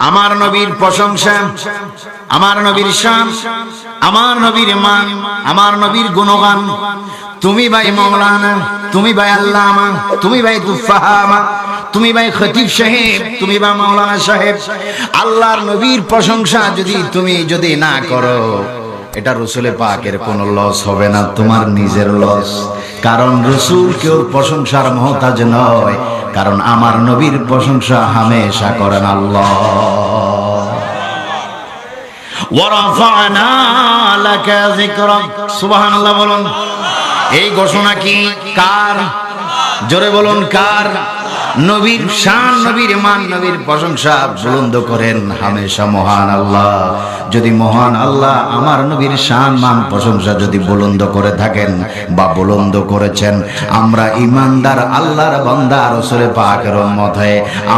আমার নবীর প্রশংসা, আমার নবীর শান, আমার নবীর মান, আমার নবীর গুণগান। তুমি ভাই মৌলানা, তুমি ভাই আল্লামা, তুমি ভাই তুফাহামা, তুমি ভাই খতিব সাহেব, তুমি বা মৌলানা সাহেব। আল্লাহর নবীর প্রশংসা যদি তুমি যদি না করো এটা রসুলে পাকের কোনো লস হবে না, তোমার নিজের লস। কারণ রসুল কেউ প্রশংসার মহতাজ নয়, কারণ আমার নবীর প্রশংসা হামেশা করেন আল্লাহ। এই ঘোষণা কি কার? জোরে বলুন কার? নবীর শান, নবীর মান, নবীর প্রশংসা বুলন্দ করেন হামেশা মহান আল্লাহ। যদি মহান আল্লাহ আমার নবীর শান, মান, প্রশংসা যদি বুলন্দ করে থাকেন বা বুলন্দ করেছেন, আমরা ইমানদার আল্লাহর বান্দা, রসুলে পাকের মত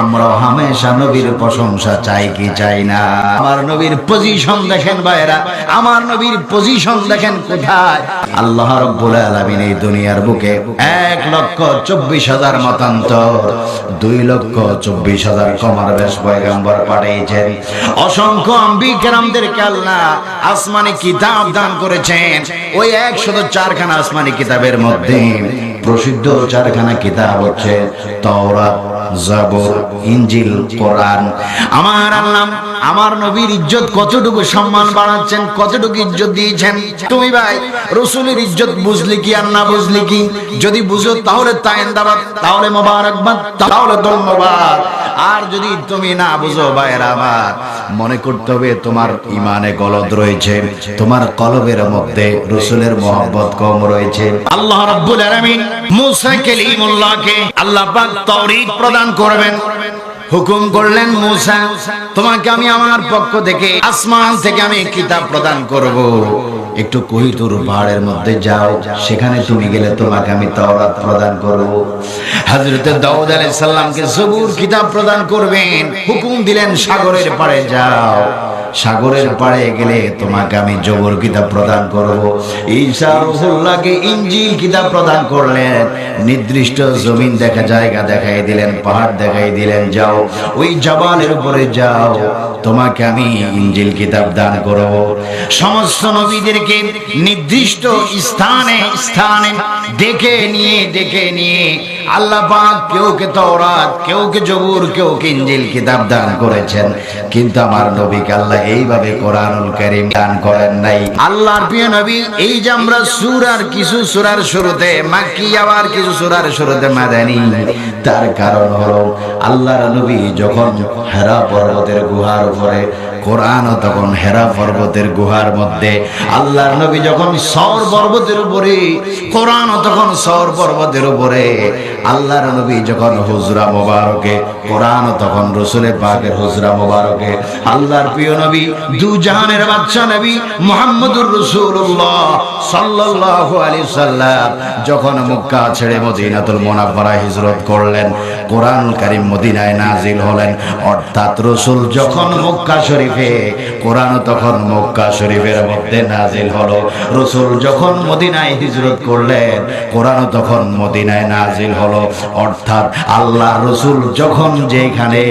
আমরা হামেশা নবীর প্রশংসা চাই কি চাই না? আমার নবীর পজিশন দেখেন ভাইরা আমার নবীর পজিশন দেখেন কোথায়? আল্লাহ রব্বুল আলামিন এই দুনিয়ার বুকে এক লক্ষ চব্বিশ হাজার মতান্তর, দুই লক্ষ চব্বিশ হাজার কমার বেশ পয়গাম্বর পাঠিয়েছেন। অসংখ্য আম্বিকেরামদেরকে আল্লাহ আসমানি কিতাব দান করেছেন। ওই একশত চারখানা আসমানি কিতাবের মধ্যে প্রসিদ্ধ চারখানা কিতাব হচ্ছে তওরাত, জাবর ইঞ্জিল কোরআন। আমার আল্লাহ, আমার নবীর ইজ্জত কতটুকু সম্মান বাড়াচ্ছেন, কতটুকু ইজ্জত দিয়েছেন? তুমি ভাই, রসুলের ইজ্জত বুঝলি কি আর না বুঝলি কি? যদি বুঝো তাহলে তাইন্দাবাদ তাহলে মোবারকবাদ, তাহলে ধন্যবাদ। আর যদি তুমি না বুঝো ভাইয়ের আমার, মনে করতে হবে তোমার ইমানে গলদ রয়েছে, তোমার কলবের মধ্যে রসুলের মোহাম্মত কম রয়েছে। আল্লাহ রাব্বুল আলামিন মুসা কালিমুল্লাহকে আল্লাহ পাক তাওরীত প্রদান করবেন। হুকুম করলেন মুসা, তোমাকে আমি আমার পক্ষ থেকে আসমান থেকে আমি কিতাব প্রদান করব। একটু কহিতুর পাহাড়ের মধ্যে যাও, সেখানে তুমি গেলে তোমাকে আমি তাওরাত প্রদান করব। হযরতে দাউদ আলাইহিস সালামকে জবুর কিতাব প্রদান করবেন, হুকুম দিলেন সাগরের পাড়ে যাও। সাগরের পাড়ে গেলে তোমাকে আমি জবর কিতাব প্রদান করব। ঈসা রসুল্লাহকে ইঞ্জিল কিতাব প্রদান করলেন। নির্দিষ্ট জমিন দেখা জায়গা দেখাই দিলেন পাহাড় দেখাই দিলেন যাও। ওই জবানের উপরে যাও। তোমাকে আমি ইঞ্জিল কিতাব দান করব। সমস্ত নবীদেরকে নির্দিষ্ট স্থানে স্থানে দেখে নিয়ে দেখে নিয়ে আল্লাহ পাক কেউ কে তওরাত, কেউ কে জবুর কেউ কে ইঞ্জিল কিতাব দান করেছেন। কিন্তু আমার নবীকে আল্লাহ এইভাবে কোরআনুল কারীম দান করেন নাই। আল্লাহর প্রিয় নবী, এই যে আমরা সূরার কিছু সূরার শুরুতে, মাক্কি আবার কিছু সূরার শুরুতে মাদানী, তার কারণ হলো আল্লাহর নবী যখন হেরা পর্বতের গুহার উপরে কোরআন তখন হেরা পর্বতের গুহার মধ্যে আল্লাহর নবী যখন সর পর্বতের উপরে, কোরআন তখন সর পর্বতের উপরে, আল্লাহর নবী যখন হুজরা মোবারকে, কোরআন তখন রসুলের পাকের হুজরা মোবারকে, আল্লাহর প্রিয় নবী, দু জাহানের বাচ্চা নবী মোহাম্মদুর রসুল্লাহ সাল্লাল্লাহু আলাইহি সাল্লাম যখন মক্কা ছেড়ে মদিনাতুল মুনাফফারা হিজরত করলেন কোরআন কারীম মদিনায় নাজিল হলেন। অর্থাৎ রসুল যখন মক্কা শরীফে কোরআন তখন মক্কা শরীফের মধ্যে নাজিল হলো। রসুল যখন মদিনায় হিজরত করলেন কোরআন তখন মদিনায় নাজিল হলো। অর্থাৎ আল্লাহ রসুল যখন যেখানে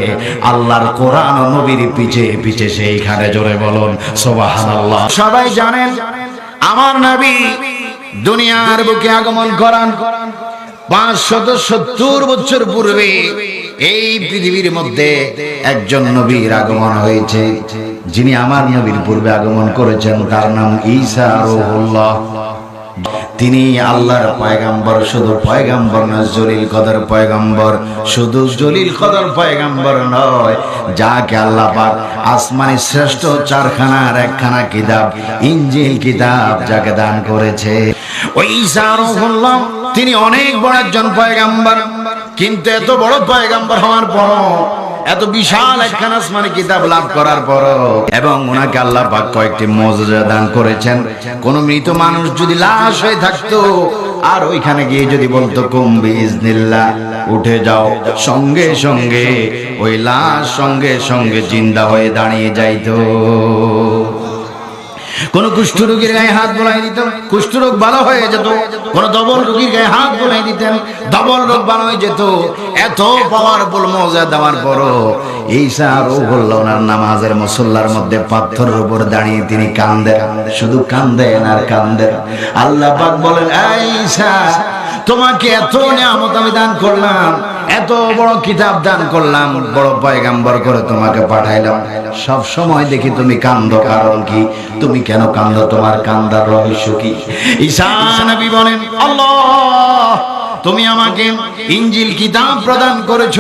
আল্লাহর কোরআন নবীর পিছে পিছে সেইখানে জোরে বলুন, সুবহানাল্লাহ। সবাই জানেন, আমার নবী দুনিয়ার বুকে আগমন করান। পাঁচশত সত্তর বছর পূর্বে এই পৃথিবীর মধ্যে একজন নবীর আগমন হয়েছে, যিনি আমার নবীর পূর্বে আগমন করেছেন, তার নাম ঈসা রুহুল্লাহ। তিনি আল্লাহর পয়গাম্বর, শুধু পয়গাম্বর না জলিল কদর পয়গাম্বর। শুধু জলিল কদর পয়গাম্বর নয়, যাকে আল্লাহ পাক আসমানি শ্রেষ্ঠ চারখানার একখানা কিতাব, ইঞ্জিল কিতাব যাকে দান করেছে। ওই তিনি অনেক বড় একজন পয়গাম্বর। কিন্তু এত বড় পয়গাম্বর হওয়ার পর এত বিশাল একখান আসমানি কিতাব লাভ করার পর এবং ওনাকে আল্লাহ পাক কয়েকটি মর্যাদা দান করেছেন। কোন মৃত মানুষ যদি লাশ হয়ে থাকতো, আর ওইখানে গিয়ে যদি বলতো কুম্বি ইজনিল্লাহ উঠে যাও। সঙ্গে সঙ্গে ওই লাশ সঙ্গে সঙ্গে জিন্দা হয়ে দাঁড়িয়ে যাইতো। কোন কুষ্ঠ রোগীর গায়ে হাত বোলাই দিতেন, কুষ্ঠ রোগ ভালো হয়ে যেত, কোন দবল রোগীর গায়ে হাত বোলাই দিতেন, দবল রোগ ভালো হয়ে যেত, এত পাওয়ারফুল মজা দেওয়ার পরও আরও রোহুল্লাহ ওনার নামাজের মুসল্লার মধ্যে পাথরের উপর দাঁড়িয়ে তিনি কান্দেন, শুধু কান্দেন আর কান্দেন। আল্লাহ পাক বলেন, "এই ঈসা তোমাকে এত নিয়ামত আমি দান করলাম, এত বড় কিতাব দান করলাম, বড় পয়গাম্বর করে তোমাকে পাঠাইলাম। সব সময় দেখি তুমি কান্দ, কারণ কি? তুমি কেন কান্দ? তোমার কান্দার রহস্য কি? ঈসা নবী বলেন, আল্লাহ, তুমি আমাকে ইঞ্জিল কিতাব প্রদান করেছ।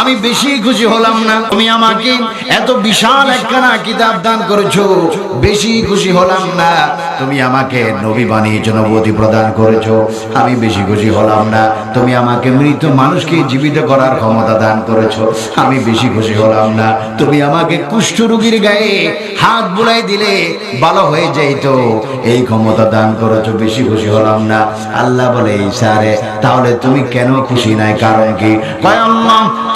আমি বেশি খুশি হলাম না। তুমি আমাকে এত বিশাল একখানা কিতাব দান করেছ। বেশি খুশি হলাম না। তুমি আমাকে নবী বানিয়েছো নবতী প্রদান করেছ, আমি বেশি খুশি হলাম না। তুমি আমাকে মৃত মানুষকে জীবিত করার ক্ষমতা দান করেছ, আমি বেশি খুশি হলাম না। তুমি আমাকে কুষ্ঠ রোগীর গায়ে হাত বুলাই দিলে ভালো হয়ে যাইতো। এই ক্ষমতা দান করেছ, বেশি খুশি হলাম না। আল্লাহ বলে ইসারে তাহলে তুমি কেন খুশি নাই? কারণ কি?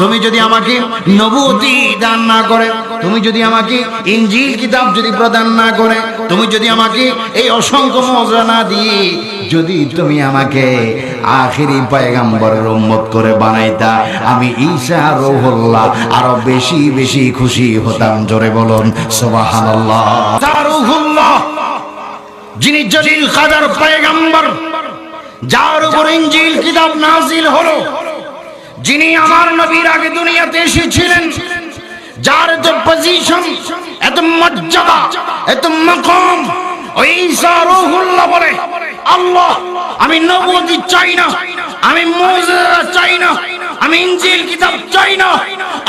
তুমি যদি আমাকে নবুতি দান না করে, তুমি যদি আমাকে ইঞ্জিল কিতাব যদি প্রদান না করে তুমি যদি আমাকে এই অসংখ্য মজা না দিয়ে, যদি তুমি আমাকে আখিরি পয়গাম্বরের উম্মত করে বানাইতা, আমি ঈসা রুহুল্লাহ আরও বেশি বেশি খুশি হতাম। জোরে বলুন, সুবহানাল্লাহ। যিনি জলিল কাদার পয়গাম্বর, যার উপর ইঞ্জিল কিতাব নাজিল হলো, যিনি আমার নবীর আগে দুনিয়াতে এসেছিলেন যার এত পজিশন এত মর্যাদা, এত মকম রূহুল্লাহ বলে, আল্লাহ, আমি নবুয়তি চাই না, আমি মুজিজা চাই না, আমি কিতাব চাই না,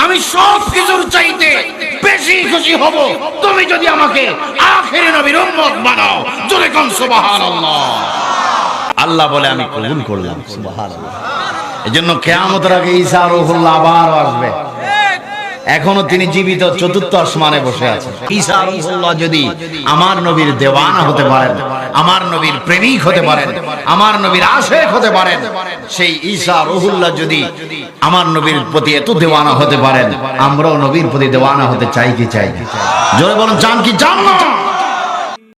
আমি সব কিছুর চাইতে বেশি খুশি হব। তুমি যদি আমাকে আখেরি নবীর উম্মত বানাও, জোরে কোন সুবহানাল্লাহ। আল্লাহ বলে, আমি কবুল করলাম, সুবহানাল্লাহ। এজন্য কেয়ামতের আগে ঈসা রূহুল্লাহ আবার আসবে। এখনও তিনি জীবিত চতুর্থ আসমানে বসে আছেন। ঈসা আলাইহিসসালাম যদি আমার নবীর দেওয়ানা হতে পারেন, আমার নবীর প্রেমিক হতে পারেন, আমার নবীর আশেক হতে পারেন, সেই ঈসা রূহুল্লাহ যদি আমার নবীর প্রতি এত দেওয়ানা হতে পারেন, আমরাও নবীর প্রতি দেওয়ানা হতে চাই কি চাই? জোরে বলুন জান কি চান না?